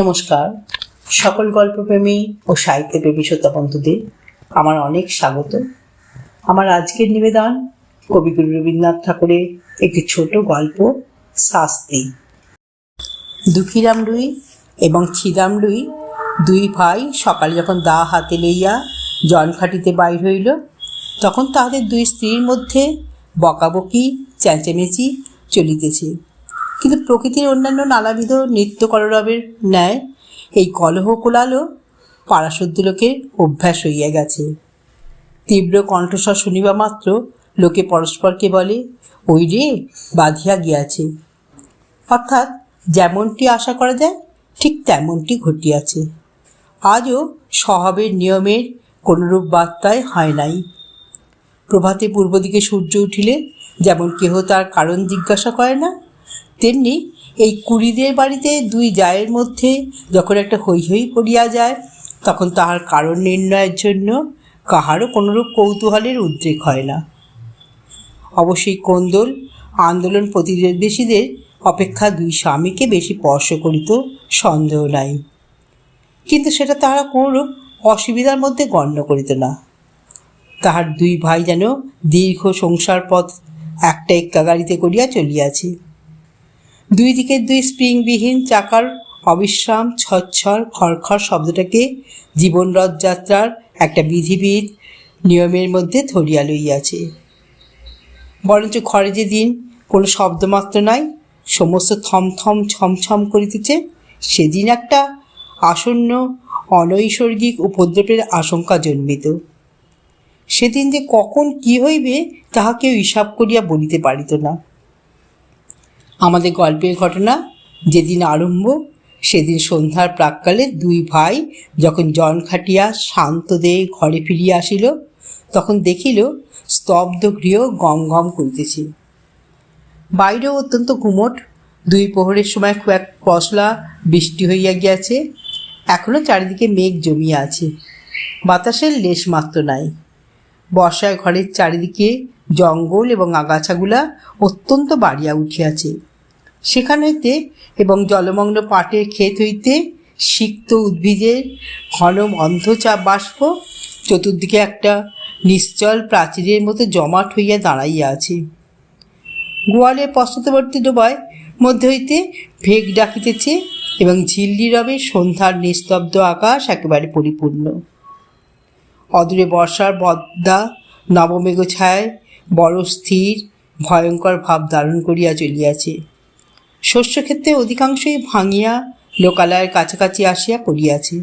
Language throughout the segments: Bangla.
নমস্কার। সকল গল্পপ্রেমী ও সাহিত্যপ্রেমী শ্রোতা বন্ধুদের, আমার অনেক স্বাগত। আমার আজকের নিবেদন কবিগুরু রবীন্দ্রনাথ ঠাকুরের একটি ছোট গল্প, শাস্তি। দুঃখীরাম লুই এবং ছিদাম লুই দুই ভাই সকালে যখন দা হাতে লইয়া জন খাটিতে বাইর হইল, তখন তাহাদের দুই স্ত্রীর মধ্যে বকাবকি, চেঁচেমেচি চলিতেছে। কিন্তু প্রকৃতির অন্যান্য নানাবিধ নিত্য কলরবের ন্যায় এই কলহ কোলালও পাড়াশুদ্ধ লোকের অভ্যাস হইয়া গেছে। তীব্র কণ্ঠস্বর শুনিবা মাত্র লোকে পরস্পরকে বলে ওই রে বাঁধিয়া গিয়াছে। অর্থাৎ যেমনটি আশা করা যায়, ঠিক তেমনটি ঘটিয়াছে। আজও স্বভাবের নিয়মের কোনরূপ বার্তায় হয় নাই। প্রভাতে পূর্ব দিকে সূর্য উঠিলে যেমন কেহ তার কারণ জিজ্ঞাসা করে না তেমনি এই কুড়িদের বাড়িতে দুই জায়ের মধ্যে যখন একটা হৈ হৈ পড়িয়া যায়, তখন তাহার কারণ নির্ণয়ের জন্য কাহারও কোনোরূপ কৌতূহলের উদ্রেক হয় না। অবশ্যই কোন্দল আন্দোলন প্রতিবেশীদের অপেক্ষা দুই স্বামীকে বেশি স্পর্শ করিত সন্দেহ নাই। কিন্তু সেটা তাহারা কোনোরূপ অসুবিধার মধ্যে গণ্য করিত না। তাহার দুই ভাই যেন দীর্ঘ সংসার পথ একটা এক্কা গাড়িতে করিয়া চলিয়াছে। দুই দিকের দুই স্প্রিংবিহীন চাকার অবিশ্রাম, ছচ্ছর, খড়খড় শব্দটাকে জীবন রথযাত্রার একটা বিধিবিধ নিয়মের মধ্যে ধরিয়া লইয়াছে। বরঞ্চ ঘরে যে দিন কোনো শব্দমাত্র নাই, সমস্ত থমথম, ছমছম করিতেছে, সেদিন একটা আসন্ন অনৈসর্গিক উপদ্রবের আশঙ্কা জন্মিত। সেদিন যে কখন কি হইবে তাহা কেউ হিসাব করিয়া বলিতে পারিত না। আমাদের গল্পের ঘটনা যেদিন আরম্ভ, সেদিন সন্ধ্যার প্রাককালে দুই ভাই যখন জন খাটিয়া শান্ত দেহে ঘরে ফিরিয়া আসিল, তখন দেখিল স্তব্ধ গৃহ গম গম করিতেছে। বাইরেও অত্যন্ত ঘুমট দুই প্রহরের সময় খুব এক পশলা বৃষ্টি হইয়া গিয়াছে এখনও চারিদিকে মেঘ জমিয়া আছে, বাতাসের লেশ মাত্র নাই। বর্ষায় ঘরের চারিদিকে জঙ্গল এবং আগাছাগুলা অত্যন্ত বাড়িয়া উঠিয়াছে। সেখান হইতে এবং জলমগ্ন পাটের ক্ষেত হইতে সিক্ত উদ্ভিদের ঘন অন্ধচাপ বাষ্প চতুর্দিকে একটা নিশ্চল প্রাচীরের মতো জমাট হইয়া দাঁড়াইয়া আছে। গোয়ালের পশ্চাৎবর্তী ডোবায় মধ্যে হইতে ভেগ ডাকিতেছে এবং ঝিল্লি রবে সন্ধ্যার নিস্তব্ধ আকাশ একেবারে পরিপূর্ণ। অদূরে বর্ষার বদ্দা নবমেঘ ছায় বড় স্থির, ভয়ঙ্কর ভাব ধারণ করিয়া চলিয়াছে। শস্যক্ষেত্রে অধিকাংশই ভাঙিয়া লোকালয়ের কাছাকাছি আসিয়া পড়িয়াছে।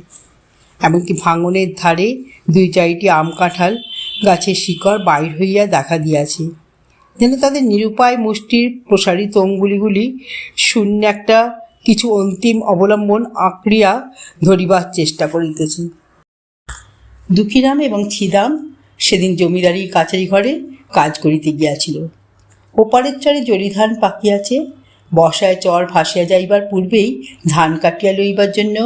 এমনকি ভাঙনের ধারে দুই চারিটি আম কাঁঠাল গাছের শিকড় বাইর হইয়া দেখা দিয়াছে। যেন তাদের নিরুপায় মুষ্টির প্রসারিত অঙ্গুলিগুলি শূন্য একটা কিছু অন্তিম অবলম্বন আঁকড়িয়া ধরিবার চেষ্টা করিতেছে। দুঃখীরাম এবং ছিদাম সেদিন জমিদারি কাছারি ঘরে কাজ করিতে গিয়াছিল। ওপারের চরে জরি ধান পাকিয়াছে বর্ষায় চর ভাসিয়া যাইবার পূর্বেই ধান কাটিয়া লইবার জন্য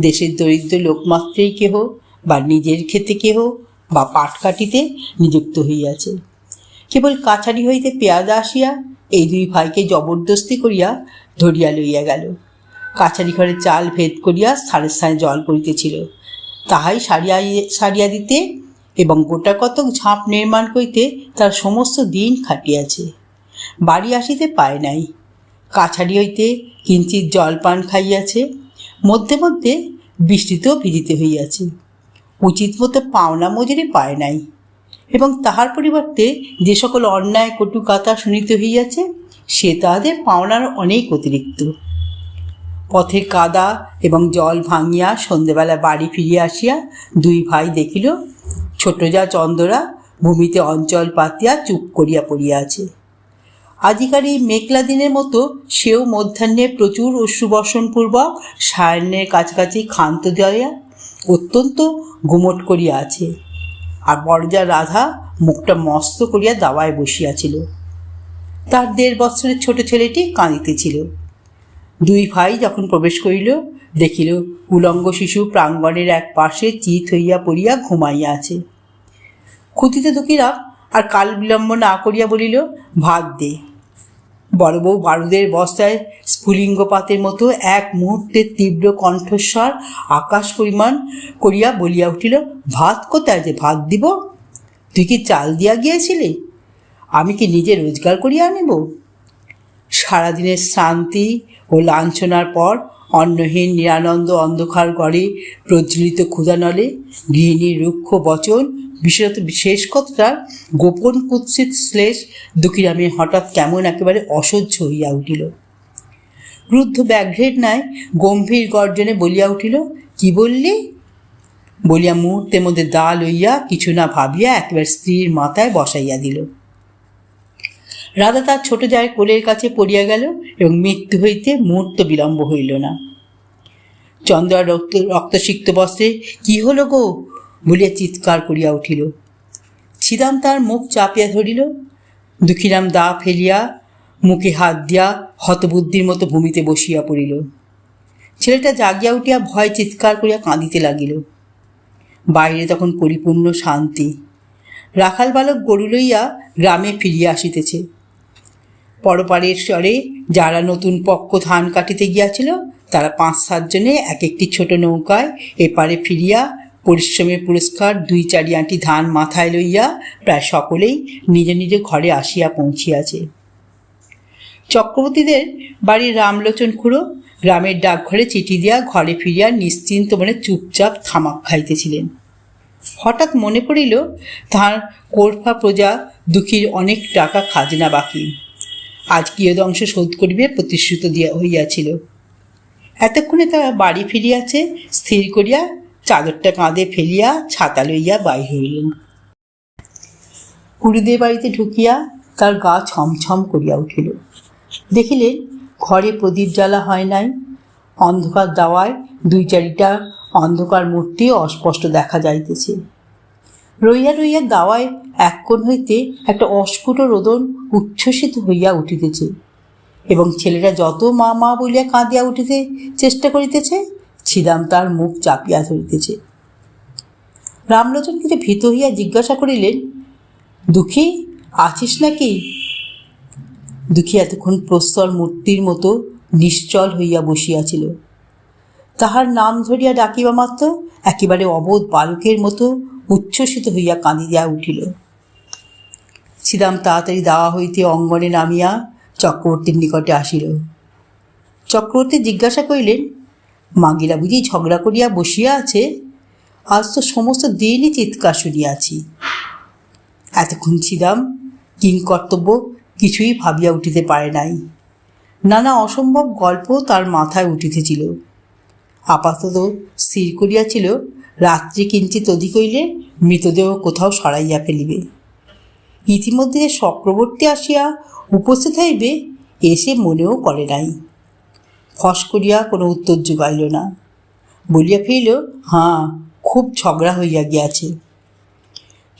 দেশের দরিদ্র লোকমাত্রেই কেহ বা নিজের ক্ষেতে কেহ বা পাট কাটিতে নিযুক্ত হইয়াছে। কেবল কাছারি হইতে পেয়াদা আসিয়া এই দুই ভাইকে জবরদস্তি করিয়া ধরিয়া লইয়া গেল। কাছারি ঘরে চাল ভেদ করিয়া স্থানে স্থানে জল করিতেছিল তাহাই সারিয়া সারিয়া দিতে এবং গোটা কতক ঝাঁপ নির্মাণ করিতে তার সমস্ত দিন খাটিয়াছে। বাড়ি আসিতে পায় নাই। কাছারি হইতে কিঞ্চিত জলপান খাইয়াছে। মধ্যে মধ্যে বৃষ্টিতেও ভিজিতে হইয়াছে। উচিত মতো পাওনা মজুরি পায় নাই। এবং তাহার পরিবর্তে যে সকল অন্যায় কটু কথা শুনিতে হইয়াছে, সে তাহাদের পাওনার অনেক অতিরিক্ত। পথের কাদা এবং জল ভাঙিয়া সন্ধেবেলা বাড়ি ফিরিয়া আসিয়া দুই ভাই দেখিল ছোট যা চন্দরা ভূমিতে অঞ্চল পাতিয়া চুপ করিয়া পড়িয়া আছে আজিকার এই মেঘলা দিনের মতো সেও মধ্যাহ্নে প্রচুর অশ্রুবর্ষণপূর্বক সায়ান্নের কাছাকাছি ক্ষান্ত দেওয়া অত্যন্ত গুমট করিয়া আছে আর বড়জা রাধা মুখটা মস্ত করিয়া দাওয়ায় বসিয়াছিল। তার দেড় বছরের ছোট ছেলেটি কাঁদিতেছিল। দুই ভাই যখন প্রবেশ করিল, দেখিল উলঙ্গ শিশু প্রাঙ্গণের এক পাশে চিত হইয়া পড়িয়া ঘুমাইয়া আছে। ক্ষুতিতে দুঃখীরা আর কাল বিলম্ব না করিয়া বলিল, ভাত দে। বড় বউ বারুদের বস্তায় স্ফুলিঙ্গপাতের মতো এক মুহূর্তে তীব্র কণ্ঠস্বর, আকাশ পরিমাণ করিয়া বলিয়া উঠিল, ভাত কোথায় যে ভাত দিব? তুই কি চাল দিয়া গিয়েছিলি? আমি কি নিজে রোজগার করিয়া আনিব? সারাদিনের শান্তি ও লাঞ্ছনার পর অন্নহীন নিরানন্দ অন্ধকার গড়ে প্রজ্বলিত ক্ষুধানলে গৃহিণীর রুক্ষ বচন বিশেষত বিশেষ কথাটার গোপন কুৎসিত শ্লেষ দুঃখীরামের হঠাৎ কেমন একেবারে অসহ্য হইয়া উঠিল। ক্রুদ্ধ ব্যাঘ্রের ন্যায় গম্ভীর গর্জনে বলিয়া উঠিল, কি বললি? বলিয়া মুহূর্তের মধ্যে দা লইয়া কিছু না ভাবিয়া একেবারে স্ত্রীর মাথায় বসাইয়া দিল। রাধা তার ছোট যায় কোলের কাছে পড়িয়া গেল এবং মৃত্যু হইতে মুহূর্ত বিলম্ব হইল না। চন্দ্রা রক্ত রক্তসিক্ত বস্ত্রে, কি হলো গো? বলিয়া চিৎকার করিয়া উঠিল। ছিদাম তার মুখ চাপিয়া ধরিল। দুঃখীরাম দা ফেলিয়া মুখে হাত দিয়া হতবুদ্ধির মতো ভূমিতে বসিয়া পড়িল। ছেলেটা জাগিয়া উঠিয়া ভয় চিৎকার করিয়া কাঁদিতে লাগিল। বাইরে তখন পরিপূর্ণ শান্তি। রাখাল বালক গরু লইয়া গ্রামে ফিরিয়া আসিতেছে। পরপারের স্বরে যারা নতুন পক্ষ ধান কাটিতে গিয়াছিল, তারা পাঁচ সাতজনে এক একটি ছোট নৌকায় এপারে ফিরিয়া পরিশ্রমের পুরস্কার, দুই চারি আঁটি ধান মাথায় লইয়া প্রায় সকলেই নিজ নিজ ঘরে আসিয়া পৌঁছিয়াছে। চক্রবর্তীদের বাড়ির রামলোচন খুঁড়ো গ্রামের ডাকঘরে চিঠি দিয়া ঘরে ফিরিয়া নিশ্চিন্ত মনে চুপচাপ থামাক খাইতেছিলেন। হঠাৎ মনে পড়িল তাঁর কোরফা প্রজা দুঃখীর অনেক টাকা খাজনা বাকি। আজ কিয়দংশ শোধ করিবে প্রতিশ্রুত দিয়া হইয়াছিল। এতক্ষণে তারা বাড়ি ফিরিয়াছে, স্থির করিয়া চাদরটা কাঁধে ফেলিয়া ছাতা লইয়া বাই হইলেন। কুড়িদের বাড়িতে ঢুকিয়া তার গা ছমছম করিয়া উঠিল। দেখিলেন, ঘরে প্রদীপ জ্বালা হয় নাই। অন্ধকার দাওয়ায় দুই চারিটা অন্ধকার মূর্তি অস্পষ্ট দেখা যাইতেছে। রইয়া রইয়া দাওয়ায় এক কোণ হইতে একটা অস্ফুট রোদন উচ্ছ্বসিত হইয়া উঠিতেছে এবং ছেলেরা যত মা মা বলিয়া কাঁদিয়া উঠিতে চেষ্টা করিতেছে ছিদাম তার মুখ চাপিয়া ধরিতেছে। রামলোচন ভীত হইয়া জিজ্ঞাসা করিলেন, দুঃখী, আছিস নাকি? দুঃখী এতক্ষণ প্রস্তর মূর্তির মতো নিশ্চল হইয়া বসিয়াছিল। তাহার নাম ধরিয়া ডাকিবা মাত্র একেবারে অবোধ বালকের মতো উচ্ছ্বসিত হইয়া কাঁদিয়া উঠিল। শ্রীরাম তাড়াতাড়ি দাওয়া হইতে অঙ্গনে নামিয়া চক্রবর্তীর নিকটে আসিল। চক্রবর্তী জিজ্ঞাসা করিলেন মাগিরা বুঝি ঝগড়া করিয়া বসিয়া আছে। আজ তো সমস্ত দিনই চিৎকার শুনিয়াছি। এতক্ষণ ছিলাম, কিং কর্তব্য কিছুই ভাবিয়া উঠিতে পারে নাই। নানা অসম্ভব গল্প তার মাথায় উঠিতেছিল। আপাতত স্থির করিয়াছিল, রাত্রি কিঞ্চিত অধিক হইলে মৃতদেহ কোথাও সরাইয়া ফেলিবে। ইতিমধ্যে চক্রবর্তী আসিয়া উপস্থিত হইবে এসে মনেও করে নাই। ফস করিয়া কোনো উত্তর যোগাইল না। বলিয়া ফিরিল, হাঁ, খুব ঝগড়া হইয়া গিয়াছে।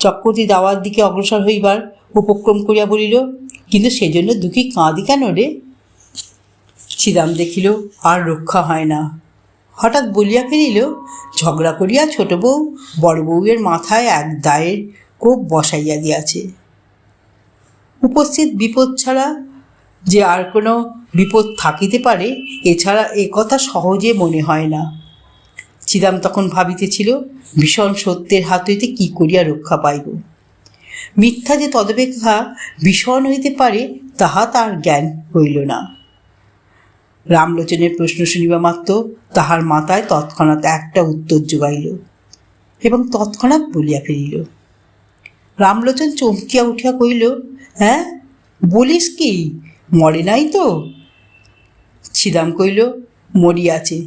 চক্রবর্তী দাওয়ার দিকে অগ্রসর হইবার উপক্রম করিয়া বলিল, কিন্তু সেজন্য দুঃখী কাঁদি কেন রে? ছিদাম দেখিল, আর রক্ষা হয় না। হঠাৎ বলিয়া ফেলিল ঝগড়া করিয়া ছোট বউ, বড় বউয়ের মাথায় এক দায়ের কোপ বসাইয়া দিয়াছে উপস্থিত বিপদ ছাড়া যে আর কোনো বিপদ থাকিতে পারে, এছাড়া এ কথা সহজে মনে হয় না। চিদাম তখন ভাবিতেছিল, ভীষণ সত্যের হাত হইতে কী করিয়া রক্ষা পাইব? মিথ্যা যে তদপেক্ষা ভীষণ হইতে পারে, তাহা তার জ্ঞান হইল না। রামলোচনের প্রশ্ন শুনিবা মাত্র তাহার মাথায় তৎক্ষণাৎ একটা উত্তর যোগাইল এবং তৎক্ষণাৎ বলিয়া ফেলিল, রামলোচন চমকিয়া উঠিয়া কহিল হ্যাঁ বলিস কি? মরে নাই তো? ছিদাম কহিল মরিয়াছে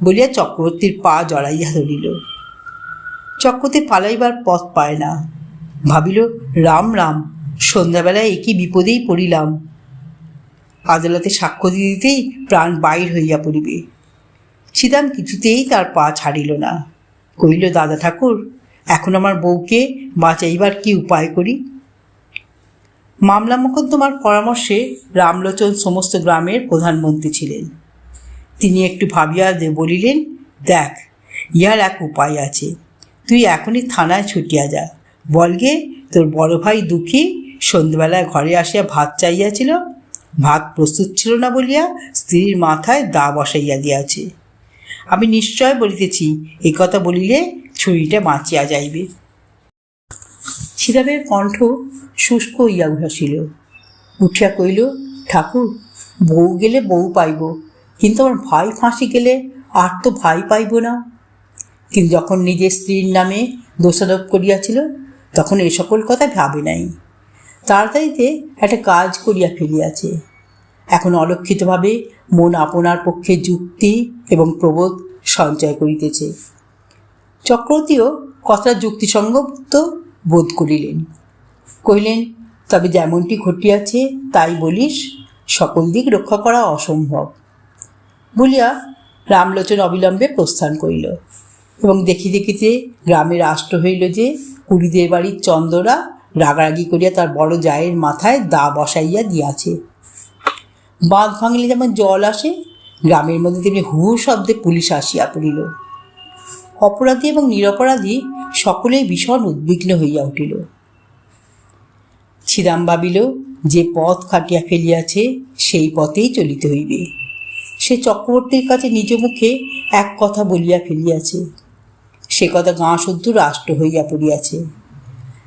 বলিয়া চক্রবর্তীর পা জড়াইয়া ধরিল। চক্রতে পালাইবার পথ পায় না। ভাবিল, রাম রাম, সন্ধ্যাবেলায় একই বিপদেই পড়িলাম। আদালতে সাক্ষ্য দিতেই প্রাণ বাইর হইয়া পড়িবে। ছিদাম কিছুতেই তার পা ছাড়িল না। কহিল, দাদা ঠাকুর, এখন আমার বউকে বাঁচাইবার কি উপায় করি? মামলা মোকদ্দমার পরামর্শে রামলোচন সমস্ত গ্রামের প্রধানমন্ত্রী ছিলেন। তিনি একটু ভাবিয়া বলিলেন, দেখ ইহার এক উপায় আছে। তুই এখনই থানায় ছুটিয়া যা। বলগে তোর বড় ভাই দুঃখী সন্ধ্যেবেলায় ঘরে আসিয়া ভাত চাইয়াছিল ভাত প্রস্তুত ছিল না বলিয়া স্ত্রীর মাথায় দা বসাইয়া দিয়াছে। আমি নিশ্চয় বলিতেছি এই কথা বলিলে ছুরিটা বাঁচিয়া যাইবে। ছিদামের কণ্ঠ শুষ্ক হইয়া উঠাছিল উঠিয়া কইল ঠাকুর, বউ গেলে বউ পাইব, কিন্তু আমার ভাই ফাঁসি গেলে আর তো ভাই পাইব না। কিন্তু যখন নিজের স্ত্রীর নামে দোষারোপ করিয়াছিল, তখন এ সকল কথা ভাবে নাই। তাড়াতাড়িতে একটা কাজ করিয়া ফেলিয়াছে। এখন অলক্ষিতভাবে মন আপনার পক্ষে যুক্তি এবং প্রবোধ সঞ্চয় করিতেছে। চক্রবর্তীও কথা যুক্তিসঙ্গত বোধ করিলেন। কহিলেন তবে যেমনটি ঘটিয়াছে, তাই বলিস, সকল দিক রক্ষা করা অসম্ভব। বলিয়া রামলোচন অবিলম্বে প্রস্থান করিল এবং দেখি দেখিতে গ্রামে রাষ্ট্র হইল যে, কুড়িদের বাড়ির চন্দরা রাগারাগি করিয়া তার বড় জায়ের মাথায় দা বসাইয়া দিয়াছে। বাঁধ ভাঙিলে যেমন জল আসে, গ্রামের মধ্যে তেমনি হু শব্দে পুলিশ আসিয়া পড়িল। অপরাধী এবং নিরপরাধী সকলেই ভীষণ উদ্বিগ্ন হইয়া উঠিল। ছিদাম ভাবিল, যে পথ খাটিয়া ফেলিয়াছে, সেই পথেই চলিতে হইবে। সে চক্রবর্তীর কাছে নিজ মুখে এক কথা বলিয়া ফেলিয়াছে। সে কথা গাঁ শুদ্ধ রাষ্ট্র হইয়া পড়িয়াছে।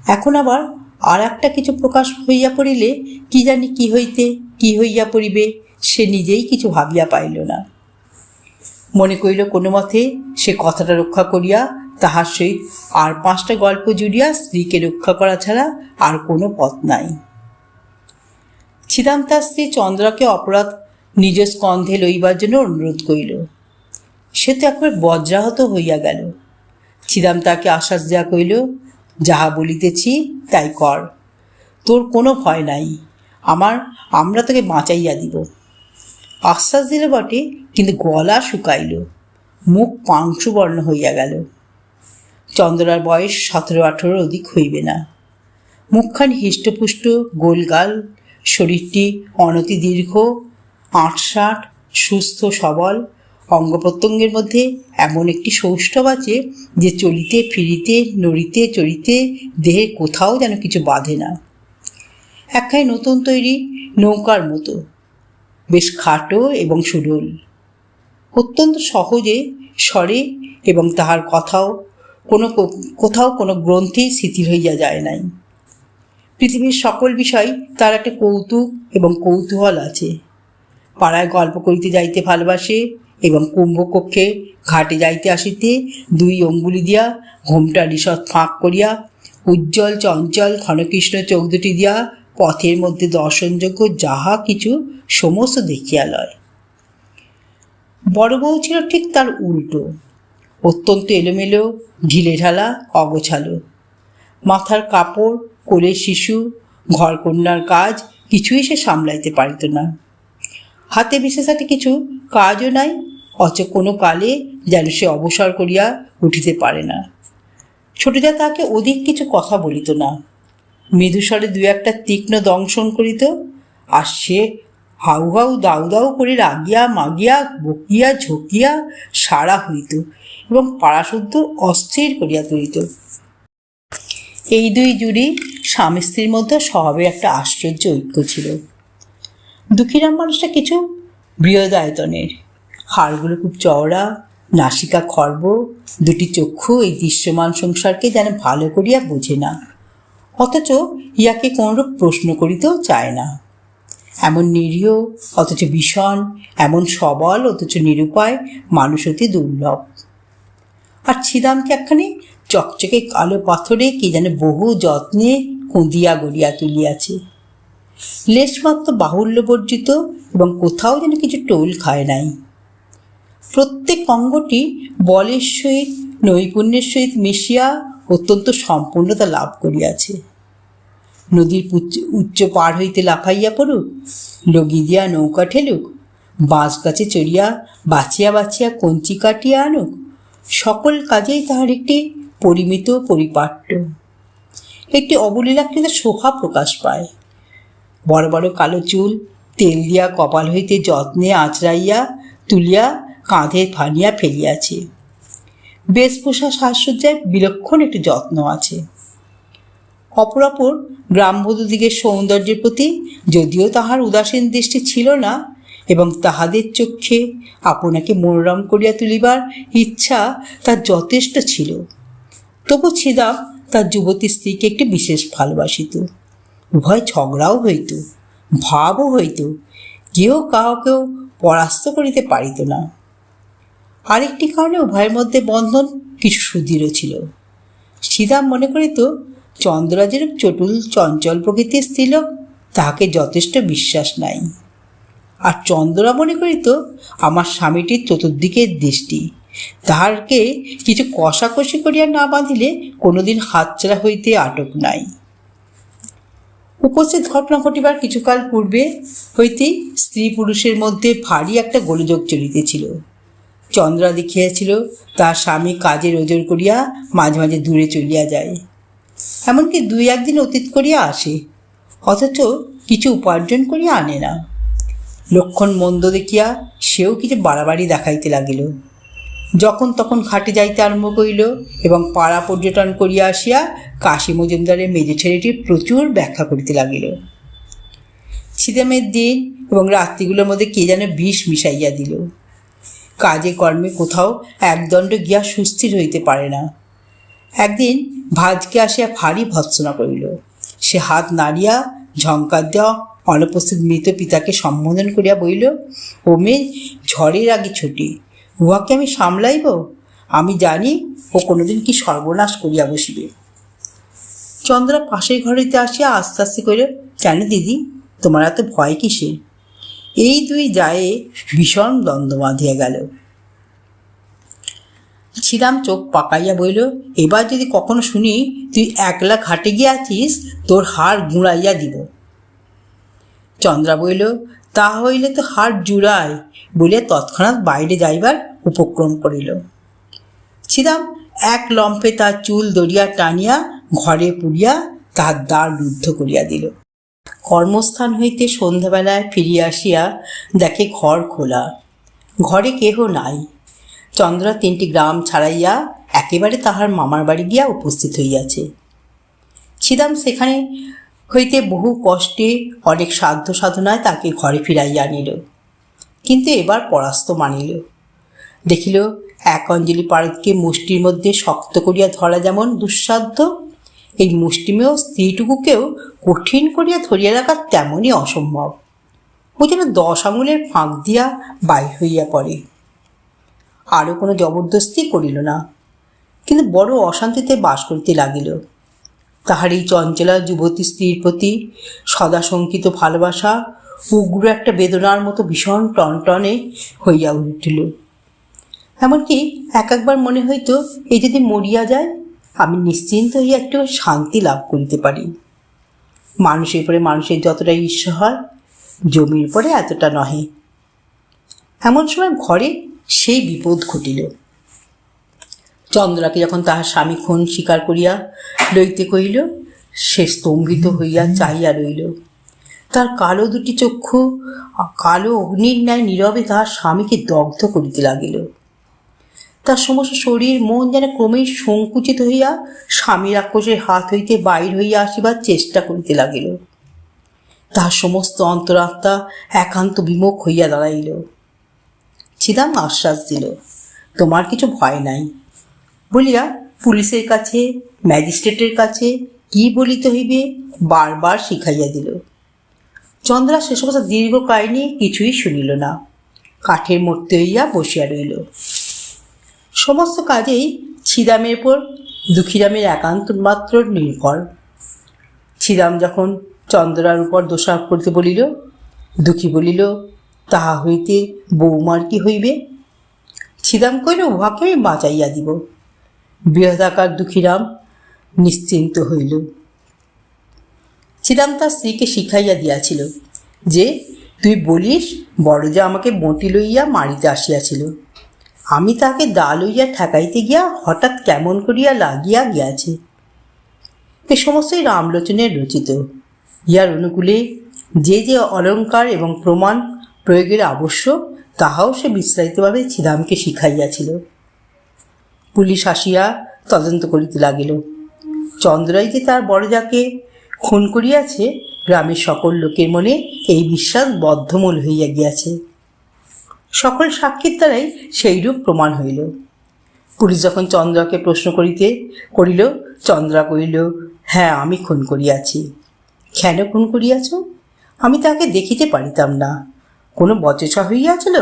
এখন আবার আর একটা কিছু প্রকাশ হইয়া পড়িলে, কি জানি কি হইতে, কি হইয়া পড়িবে, সে নিজেই কিছু ভাবিয়া পাইল না। মনে করিল কোনো মতে সে কথাটা রক্ষা করিয়া তাহার সহিত আর পাঁচটা গল্প জুড়িয়া স্ত্রীকে রক্ষা করা ছাড়া আর কোনো পথ নাই। ছিদাম তার স্ত্রী চন্দ্রাকে অপরাধ নিজ স্কন্ধে লইবার জন্য অনুরোধ করিল। সে তো একবার বজ্রাহত হইয়া গেল। ছিদাম তাকে আশ্বাস দেওয়া কইল যাহা বলিতেছি তাই কর। তোর কোনো ভয় নাই। আমার, আমরা তোকে বাঁচাইয়া দিব। আশ্বাস দিল বটে, কিন্তু গলা শুকাইল। মুখ পাংশুবর্ণ হইয়া গেল। চন্দ্রার বয়স সতেরো আঠেরোর অধিক হইবে না। মুখখানি হৃষ্টপুষ্ট, গোলগাল, শরীরটি অনতি দীর্ঘ, আটষাট, সুস্থ, সবল অঙ্গ প্রত্যঙ্গের মধ্যে এমন একটি সৌষ্ঠব আছে যে চলিতে, ফিরিতে, নড়িতে, চড়িতে দেহে কোথাও যেন কিছু বাঁধে না। একখানি নতুন তৈরি নৌকার মতো। বেশ খাটো এবং সুডল। অত্যন্ত সহজে স্বরে এবং তাহার কথাও কোনো কোথাও কোনো গ্রন্থে শিথিল হইয়া যায় নাই। পৃথিবীর সকল বিষয় তার একটা কৌতুক এবং কৌতূহল আছে। পাড়ায় গল্প করিতে যাইতে ভালোবাসে এবং কুম্ভকক্ষে ঘাটে যাইতে আসিতে দুই অঙ্গুলি দিয়া ঘোমটা নিষদ ফাঁক করিয়া উজ্জ্বল চঞ্চল ঘনকৃষ্ণ দুটি দিয়া পথের মধ্যে দর্শনযোগ্য যাহা কিছু সমস্ত দেখিয়া লয়। বড় বউ ছিল ঠিক তার উল্টো। অত্যন্ত এলোমেলো, ঢিলে ঢালা, অগোছালো। মাথার কাপড়, কোলের শিশু, ঘরকন্যার কাজ কিছুই সে সামলাইতে পারিত না। হাতে বিশেষ একটা কিছু কাজও নাই অচ কোনো কালে যেন সে অবসর করিয়া উঠিতে পারে না। ছোটজা তাকে অধিক কিছু কথা বলিত না। মৃদুস্বরে দু একটা তীক্ষ্ণ দংশন করিত, আর সে হাউ হাউ দাউ দাউ করে রাগিয়া মাগিয়া বকিয়া ঝকিয়া সারা হইত এবং পাড়াশুদ্ধ অস্থির করিয়া তুলিত। এই দুই জুড়ি স্বামী স্ত্রীর মধ্যে স্বভাবের একটা আশ্চর্য ঐক্য ছিল। দুঃখীরাম মানুষটা কিছু বৃহদায়তনের। হাড়গুলো খুব চওড়া, নাসিকা খর্ব, দুটি চক্ষু এই দৃশ্যমান সংসারকে যেন ভালো করিয়া বোঝে না। অথচ ইয়াকে কোনরূপ প্রশ্ন করিতেও চায় না। এমন নিরীহ, অথচ ভীষণ, এমন সবল, অথচ নিরুপায় মানুষ অতি দুর্লভ। আর ছিদামকে একখানি চকচকে কালো পাথরে কি যেন বহু যত্নে কুঁদিয়া গড়িয়া তুলিয়াছে। লেশমাত্র বাহুল্য বর্জিত এবং কোথাও যেন কিছু টোল খায় নাই। প্রত্যেক অঙ্গটি বলের সহিত, নৈপুণ্যের সহিত মিশিয়া অত্যন্ত সম্পূর্ণতা লাভ করিয়াছে। নদীর উচ্চ পার হইতে লাফাইয়া পড়ুক, লগি দিয়া নৌকা ঠেলুক, বাঁশ গাছে চড়িয়া বাঁচিয়া বাঁচিয়া কঞ্চি কাটিয়া আনুক, সকল কাজেই তাহার একটি পরিমিত পরিপাট্য। একটি অবলীলাকৃত শোভা প্রকাশ পায়। বড় বড় কালো চুল, তেল দিয়া কপাল হইতে যত্নে আঁচড়াইয়া, তুলিয়া, কাঁধে ফানিয়া ফেলিয়াছে। বেশভূষা সাজসজ্জায় বিলক্ষণ একটি যত্ন আছে। অপরাপর গ্রামবধূদিগের সৌন্দর্যের প্রতি যদিও তাহার উদাসীন দৃষ্টি ছিল না, এবং তাহাদের চক্ষে আপনাকে মনোরম করিয়া তুলিবার ইচ্ছা তার যথেষ্ট ছিল। তবু ছিদাম তার যুবতী স্ত্রীকে একটি বিশেষ ভালোবাসিত। উভয় ঝগড়াও হইত, ভাবও হইত কেউ কাউকেও পরাস্ত করিতে পারিত না। আরেকটি কারণে উভয়ের মধ্যে বন্ধন কিছু সুদৃঢ় ছিল। সিদাম মনে করিত চন্দ্ররাজের চটুল, চঞ্চল প্রকৃতির স্ত্রীলোক তাহাকে যথেষ্ট বিশ্বাস নাই। আর চন্দ্রা মনে করিত আমার স্বামীটির চতুর্দিকের দৃষ্টি, তাহারকে কিছু কষাকষি করিয়া না বাঁধিলে কোনোদিন হাতছাড়া হইতে আটক নাই। উপস্থিত ঘটনা ঘটিবার কিছুকাল পূর্বে হইতেই স্ত্রী পুরুষের মধ্যে ভারী একটা গোলযোগ চলিতেছিল। চন্দ্রা দেখিয়াছিল তার স্বামী কাজে রোজর করিয়া মাঝে মাঝে দূরে চলিয়া যায়। এমনকি দুই একদিন অতীত করিয়া আসে, অথচ কিছু উপার্জন করিয়া আনে না। লক্ষণ মন্দ দেখিয়া সেও কিছু বাড়াবাড়ি দেখাইতে লাগিল। যখন তখন ঘাটে যাইতে আরম্ভ করিল এবং পাড়া পর্যটন করিয়া আসিয়া কাশী মজুমদারের মেজে ছেলেটির প্রচুর ব্যাখ্যা করিতে লাগিল। ছিদামের দিন এবং রাত্রিগুলোর মধ্যে কে যেন বিষ মিশাইয়া দিল। কাজে কর্মে কোথাও একদণ্ড গিয়া সুস্থির হইতে পারে না। একদিন ভাজকে আসিয়া ভারী ভৎসনা করিল। সে হাত নাড়িয়া ঝঙ্কার দেওয়া অনুপস্থিত মৃত পিতাকে সম্বোধন করিয়া বইল ও মেয়ে, ঝড়ের আগে ছুটি, উহাকে আমি সামলাইব? আমি জানি ও কোনোদিন কি সর্বনাশ করিয়া বসিবে। চন্দ্রা পাশের ঘরেতে আসিয়া আস্তে আস্তে করিল কেন দিদি, তোমার এত ভয় কিসে এই দুই যায় ভীষণ দ্বন্দ্ব বাঁধিয়া গেল। ছিলাম চোখ পাকাইয়া বইল এবার যদি কখনো শুনি তুই একলা ঘাটে গিয়াছিস, তোর হাড় গুঁড়াইয়া দিব। চন্দ্রা বইল তা হইলে তো হাড় জুড়ায় বলে তৎক্ষণাৎ বাইরে যাইবার উপক্রম করিল। ছিদাম এক লম্পে তার চুল দরিয়া টানিয়া ঘরে পুড়িয়া তার দ্বার রুদ্ধ করিয়া দিল। কর্মস্থান হইতে সন্ধ্যাবেলায় ফিরিয়া আসিয়া দেখে ঘর খোলা। ঘরে কেহ নাই। চন্দ্রা তিনটি গ্রাম ছাড়াইয়া একেবারে তাহার মামার বাড়ি গিয়া উপস্থিত হইয়াছে। ছিদাম সেখানে হইতে বহু কষ্টে অনেক সাধ্য সাধনায় তাকে ঘরে ফিরাইয়া আনিল। কিন্তু এবার পরাস্ত মানিল। দেখিল এক অঞ্জলি পারদকে মুষ্টির মধ্যে শক্ত করিয়া ধরা যেমন দুঃসাধ্য এই মুষ্টিমেয় স্ত্রীটুকুকেও কঠিন করিয়া ধরিয়া রাখা তেমনই অসম্ভব। ও যেন দশ আঙুলের ফাঁক দিয়া বাইর হইয়া পড়ে। আরও কোনো জবরদস্তি করিল না, কিন্তু বড় অশান্তিতে বাস করিতে লাগিল। তাহার এই চঞ্চলা যুবতী স্ত্রীর প্রতি সদা শঙ্কিত ভালোবাসা উগ্র একটা বেদনার মতো ভীষণ টনটনে হইয়া উঠিল। এমনকি এক একবার মনে হইতো, এই যদি মরিয়া যায় আমি নিশ্চিন্ত হইয়া একটু শান্তি লাভ করিতে পারি। মানুষের পরে মানুষের যতটা ঈর্ষা হয়, জমির পরে এতটা নহে। এমন সময় ঘরে সেই বিপদ ঘটিল। চন্দ্রাকে যখন তাহার স্বামী খুন স্বীকার করিয়া লইতে কহিল, সে স্তম্ভিত হইয়া চাহিয়া রইল। তার কালো দুটি চক্ষু কালো অগ্নির ন্যায় নীরবে তাহার স্বামীকে দগ্ধ করিতে লাগিল। তার সমস্ত শরীর, মন যেন ক্রমেই সংকুচিত হইয়া স্বামীর আক্রোশের হাত হইতে বাইর হইয়া আসিবার চেষ্টা করিতে লাগিল। তাহার সমস্ত অন্তরাত্মা একান্ত বিমুখ হইয়া দাঁড়াইল। ছিদাম আশ্বাস দিল, তোমার কিছু ভয় নাই। বলিয়া পুলিশের কাছে, ম্যাজিস্ট্রেটের কাছে কি বলিতে হইবে বারবার শিখাইয়া দিল। চন্দ্রা সে সমস্ত দীর্ঘ কাহিনী কিছুই শুনিল না। কাঠের মূর্তি হইয়া বসিয়া রইল। সমস্ত কাজেই ছিদামের উপর, দুঃখীরামের একান্ত মাত্র নির্ভর। ছিদাম যখন চন্দ্রার উপর দোষারোপ করিতে বলিল, দুঃখী বলিল, তাহা হইতে বৌমার কি হইবে? ছিদাম কহিল, উহাকে আমি বাঁচাইয়া দিব। বৃহদাকার দুঃখীরাম নিশ্চিন্ত হইল। ছিদাম তার স্ত্রীকে শিখাইয়া দিয়াছিল যে, তুই বলিস, বড়জা আমাকে বঁটি লইয়া মারিতে আসিয়াছিল। আমি তাকে দা লইয়া ঠেকাইতে গিয়া হঠাৎ কেমন করিয়া লাগিয়া গিয়াছে। এ সমস্তই রামলোচনের রচিত। ইহার অনুকূলে যে যে অলঙ্কার এবং প্রমাণ প্রয়োগের আবশ্যক, তাহাও সে বিস্তারিতভাবে ছিদামকে শিখাইয়াছিল। পুলিশ আসিয়া তদন্ত করিতে লাগিল। চন্দ্রাই যে তার বড় যাকে খুন করিয়াছে গ্রামের সকল লোকের মনে এই বিশ্বাস বদ্ধমূল হইয়া গিয়াছে। সকল সাক্ষীর দ্বারাই সেইরূপ প্রমাণ হইল। পুলিশ যখন চন্দ্রাকে প্রশ্ন করিতে করিল, চন্দ্রা কহিল হ্যাঁ আমি খুন করিয়াছি। কেন খুন করিয়াছ? আমি তাকে দেখিতে পারিতাম না। কোনো বচসা হইয়াছিল?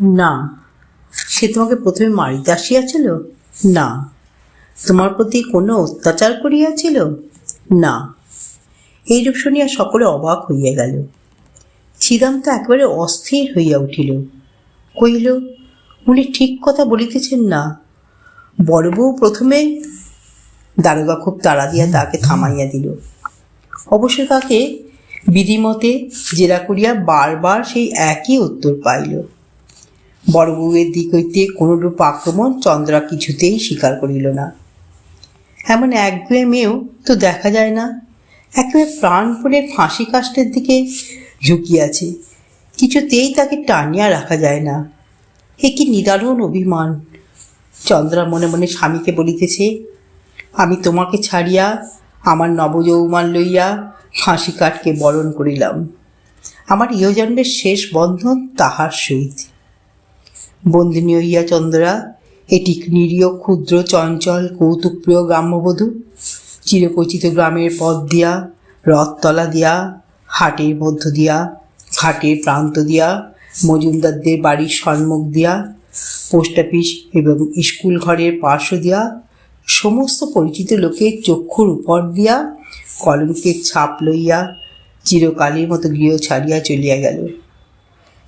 না। সে তোমাকে প্রথমে মারিতে আসিয়াছিল? না। তোমার প্রতি কোনো অত্যাচার করিয়াছিল? না। এইরূপ শুনিয়া সকলে অবাক হইয়া গেল। ছিদাম তো একেবারে অস্থির হইয়া উঠিল। কহিল, উনি ঠিক কথা বলিতেছেন না। বড় বউ প্রথমে দারোগা খুব তাড়া দিয়া তাকে থামাইয়া দিল। অবশ্য তাকে বিধিমতে জেরা করিয়া বারবার সেই একই উত্তর পাইল। বড় বউয়ের দিক হইতে কোনরূপ আক্রমণ চন্দ্রা কিছুতেই স্বীকার করিল না। এমন একগুয়ে মেয়েও তো দেখা যায় না। একেবারে প্রাণপণে ফাঁসি কাষ্টের দিকে ঝুঁকিয়াছে কিছুতেই তাকে টানিয়া রাখা যায় না। এ কি নিদারুণ অভিমান। চন্দ্রা মনে মনে স্বামীকে বলিতেছে, আমি তোমাকে ছাড়িয়া আমার নবযৌমান লইয়া ফাঁসি কাঠকে বরণ করিলাম। আমার ইহজন্মের শেষ বন্ধন তাহার সহিত। বন্দিনী হইয়া চন্দ্রা, এটি নিরীহ, ক্ষুদ্র, চঞ্চল, কৌতুকপ্রিয় গ্রাম্যবধূ। চিরপরিচিত গ্রামের পথ দিয়া, রথতলা দিয়া হাটের মধ্য দিয়া, ঘাটের প্রান্ত দিয়া, মজুমদারদের বাড়ির সম্মুখ দিয়া, পোস্ট অফিস এবং স্কুল ঘরের পার্শ্ব দিয়া, সমস্ত পরিচিত লোকের চক্ষুর উপর দিয়া কলঙ্কের ছাপ লইয়া চিরকালের মতো গৃহ ছাড়িয়া চলিয়া গেল।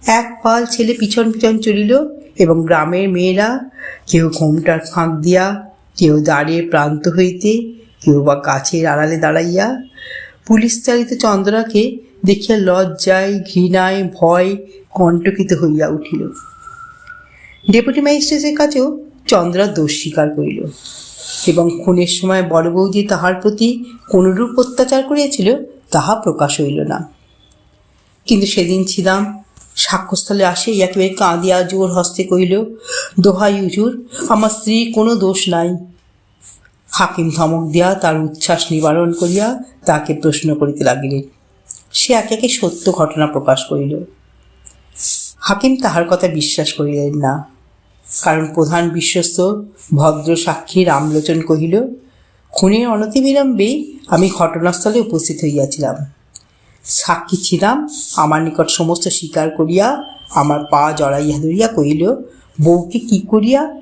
এক পাল ছেলে পিছন পিছন চলিল এবং গ্রামের মেয়েরা কেউ ঘোমটার ফাঁক দিয়া, কেউ দাঁড়িয়ে প্রান্ত হইতে, কেউ বা গাছের আড়ালে দাঁড়াইয়া পুলিশ চালিত চন্দ্রাকে দেখিয়া লজ্জায়, ঘৃণায়, ভয় কণ্টকিত হইয়া উঠিল। ডেপুটি ম্যাজিস্ট্রেটের কাছেও চন্দ্রা দোষ স্বীকার করিল এবং খুনের সময় বড় বৌদি তাহার প্রতি কোনরূপ অত্যাচার করিয়াছিল তাহা প্রকাশ হইল না। কিন্তু সেদিন ছিলাম সাক্ষ্যস্থলে আসে একেবারে কাঁদিয়া জোর হস্তে কহিল, দোহাই হুজুর, আমার স্ত্রী কোনো দোষ নাই। হাকিম ধমক দিয়া তার উচ্ছ্বাস নিবারণ করিয়া তাকে প্রশ্ন করিতে লাগিলেন। সে একে একে সত্য ঘটনা প্রকাশ করিল। হাকিম তাহার কথা বিশ্বাস করিলেন না। কারণ প্রধান বিশ্বস্ত ভদ্র সাক্ষী রামলোচন কহিল খুনের অনতিবিলম্বেই আমি ঘটনাস্থলে উপস্থিত হইয়াছিলাম। সাক্ষী ছিলাম, আমার নিকট সমস্ত স্বীকার করিয়া আমার পা জড়াইয়া ধরিয়া কহিল, বউকে কি করিয়া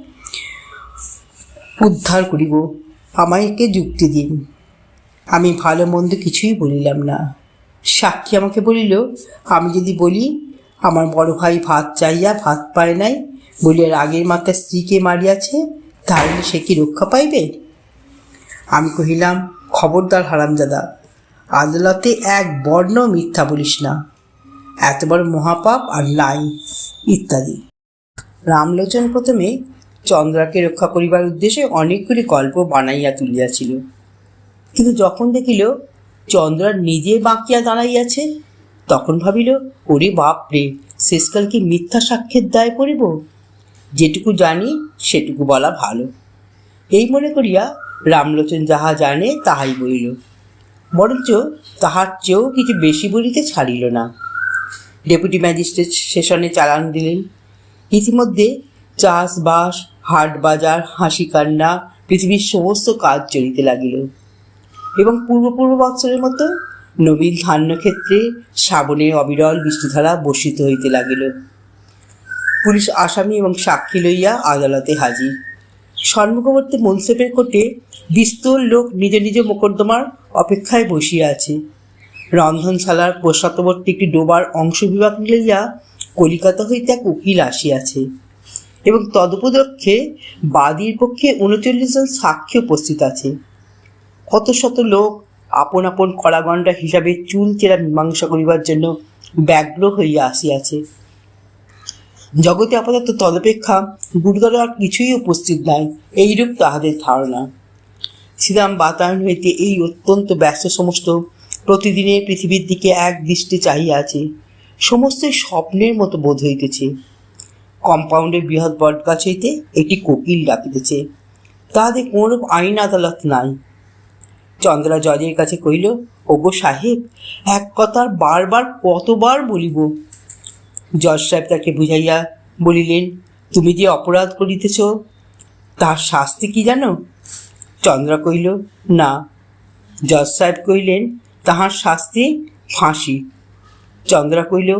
উদ্ধার করিব? আমাকে যুক্তি দিন। আমি ভালো মন্দ কিছুই বলিলাম না। সাক্ষী আমাকে বলিল, আমি যদি বলি, আমার বড় ভাই ভাত চাইয়া ভাত পায় নাই, বলিয়া রাগের মাথায় স্ত্রীকে মারিয়াছে, তাহলে সে কি রক্ষা পাইবে? আমি কহিলাম, খবরদার হারামজাদা, আদালতে এক বর্ণ মিথ্যা বলিস না। এত বড় মহাপাপ আর নাই ইত্যাদি। রামলোচন প্রথমে চন্দ্রাকে রক্ষা করিবার উদ্দেশ্যে অনেকগুলি গল্প বানাইয়া তুলিয়াছিল। কিন্তু যখন দেখিল চন্দ্রা নিজে বাঁকিয়া দাঁড়াইয়াছে, তখন ভাবিল, ওরে বাপ রে শেষকাল কি মিথ্যা সাক্ষ্যের দায় পড়িব? যেটুকু জানি, সেটুকু বলা ভালো। এই মনে করিয়া রামলোচন যাহা জানে, তাহাই বলিল। বরঞ্চ তাহার চেয়েও কিছু বেশি বলিতে ছাড়িল না। ডেপুটি ম্যাজিস্ট্রেট সেশনে চালান দিলেন। ইতিমধ্যে চাষবাস হাট বাজার, হাসি কান্না, পৃথিবীর সমস্ত কাজ চলিতে লাগিল। এবং পূর্বপূর্ব বৎসরের মতো নবীন ধান্যক্ষেত্রে শ্রাবণের অবিরল বৃষ্টিধারা বর্ষিত হইতে লাগিল। পুলিশ আসামি এবং সাক্ষী লইয়া আদালতে হাজির। সম্মুখবর্তী মনসেপের কোর্টে বিস্তর লোক নিজ নিজ মোকদ্দমার অপেক্ষায় বসিয়া আছে। রন্ধনশালার প্রসাতবর্তী একটি ডোবার অংশ বিভাগ লইয়া কলিকাতা হইতে এক উকিল আসিয়াছে। এবং তদুপলক্ষে বাদীর পক্ষে উনচল্লিশ জন সাক্ষী উপস্থিত আছে। কত শত লোক আপন আপন কড়াগণ্ডা হিসাবে চুল চেরা মীমাংসা করিবার জন্য ব্যগ্র হইয়া আসিয়াছে। জগতে আপাতত তদপেক্ষা গুরুতর আর কিছুই উপস্থিত নাই, এইরূপ তাহাদের ধারণা। শ্রীরাম বাতায়ন হইতে এই অত্যন্ত ব্যস্ত সমস্ত প্রতিদিনের পৃথিবীর দিকে এক দৃষ্টি চাহিয়া আছে। সমস্ত স্বপ্নের মতো বোধ হইতেছে। কম্পাউন্ডের বৃহৎ বটগাছ হইতে একটি কোকিল ডাকিতেছে। তাহাদের কোনরূপ আইন আদালত নাই। চন্দ্রা জজের কাছে কইল ওগো সাহেব, এক কথার বারবার কতবার বলিব? জজ সাহেব তাকে বুঝাইয়া বলিলেন, তুমি যে অপরাধ করিতেছ, তার শাস্তি কি জানো? চন্দ্রা কইল না। জজ সাহেব কইলেন তাহার শাস্তি ফাঁসি। চন্দ্রা কইল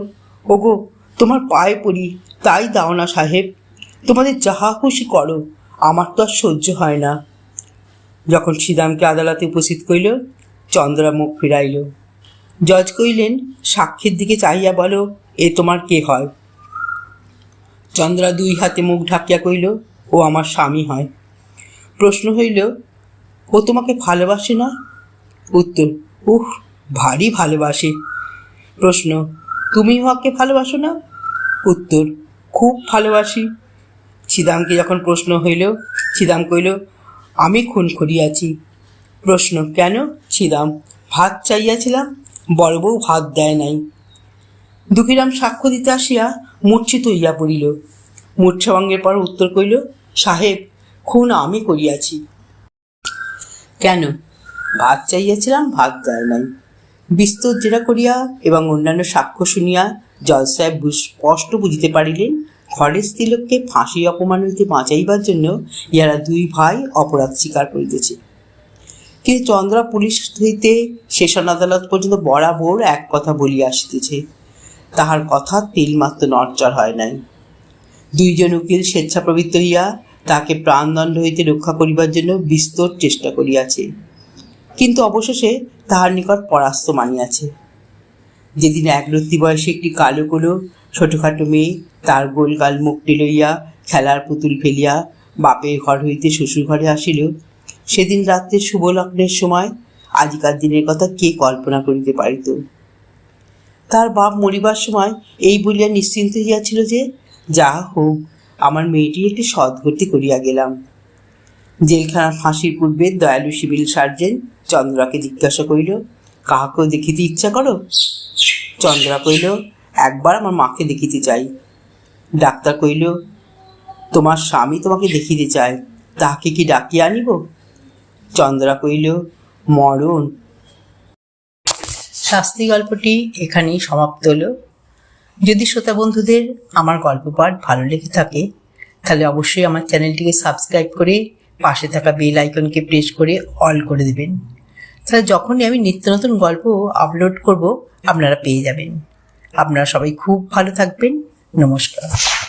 ওগো তোমার পায়ে পড়ি, তাই দাও না সাহেব। তোমাদের যাহা খুশি করো, আমার তো আর সহ্য হয় না। যখন শ্রীদামকে আদালতে উপস্থিত করিল, চন্দ্রা মুখ ফিরাইল। জজ কইলেন সাক্ষীর দিকে চাহিয়া বলো, এ তোমার কে হয়? চন্দ্রা দুই হাতে মুখ ঢাকিয়া কইল ও আমার স্বামী হয়। প্রশ্ন হইল, ও তোমাকে ভালোবাসে না? উত্তর, উহ, ভারী ভালোবাসে। প্রশ্ন, তুমি উহাকে ভালোবাসো না? উত্তর, খুব ভালোবাসি। ছিদামকে যখন প্রশ্ন হইল ছিদাম কইল আমি খুন করিয়াছি। প্রশ্ন, কেন? ছিদাম ভাত চাইয়াছিলাম, বড় বউ ভাত দেয় নাই। দুঃখীরাম সাক্ষ্য দিতে আসিয়া মূর্ছিত হইয়া পড়িল। মূর্ছাভঙ্গের পর উত্তর কইল সাহেব, খুন আমি করিয়াছি। কেন? ভাত চাইয়াছিলাম, ভাত দেয় নাই। বিস্তর জেরা করিয়া এবং অন্যান্য সাক্ষ্য শুনিয়া সাহেব স্পষ্ট বুঝিতে পারিলেন ঘরের স্ত্রীলোককে ফাঁসি অপমান হইতে বাঁচাইবার জন্য ইহারা দুই ভাই অপরাধ স্বীকার করিতেছে। কিন্তু চন্দ্রা পুলিশ হইতে সেশন আদালত পর্যন্ত বরাবর এক কথা বলিয়া আসিতেছে, তাহার কথা তিলমাত্র নড়চড় হয় নাই। দুইজন উকিল স্বেচ্ছাপ্রবৃত্ত হইয়া তাহাকে প্রাণদণ্ড হইতে রক্ষা করিবার জন্য বিস্তর চেষ্টা করিয়াছে। কিন্তু অবশেষে তাহার নিকট পরাস্ত মানিয়াছে। যেদিন একরত্তি বয়সে একটি কালো কোনো ছোটখাটো মেয়ে, তার গোলগাল মুখটি লইয়া খেলার পুতুল ফেলিয়া বাপের ঘর হইতে শ্বশুর ঘরে আসিল। সেদিন রাত্রে শুভ লগ্নের সময় আজিকার দিনের কথা কে কল্পনা করিতে পারিত? তার বাপ মরিবার সময় এই বলিয়া নিশ্চিন্ত হইয়াছিল যে, যা হোক, আমার মেয়েটি একটি সদ্গতি করিয়া গেলাম। জেলখানার ফাঁসির পূর্বে দয়ালু সিভিল সার্জেন্ট চন্দ্রাকে জিজ্ঞাসা করিল, কাহাকেও দেখিতে ইচ্ছা করো? চন্দ্রা কইল, একবার আমার মাকে দেখিতে চাই। ডাক্তার কইল, তোমার স্বামী তোমাকে দেখিতে চায়, তাহাকে কি ডাকিয়া আনিব? চন্দ্রা কইল, মরণ। শাস্তি গল্পটি এখানেই সমাপ্ত হলো। যদি শ্রোতা বন্ধুদের আমার গল্প পাঠ ভালো লেগে থাকে, তাহলে অবশ্যই আমার চ্যানেলটিকে সাবস্ক্রাইব করে পাশে থাকা বেল আইকনকে প্রেস করে অল করে দেবেন। তাহলে যখনই আমি নিত্য নতুন গল্প আপলোড করব আপনারা পেয়ে যাবেন। আপনারা সবাই খুব ভালো থাকবেন। নমস্কার।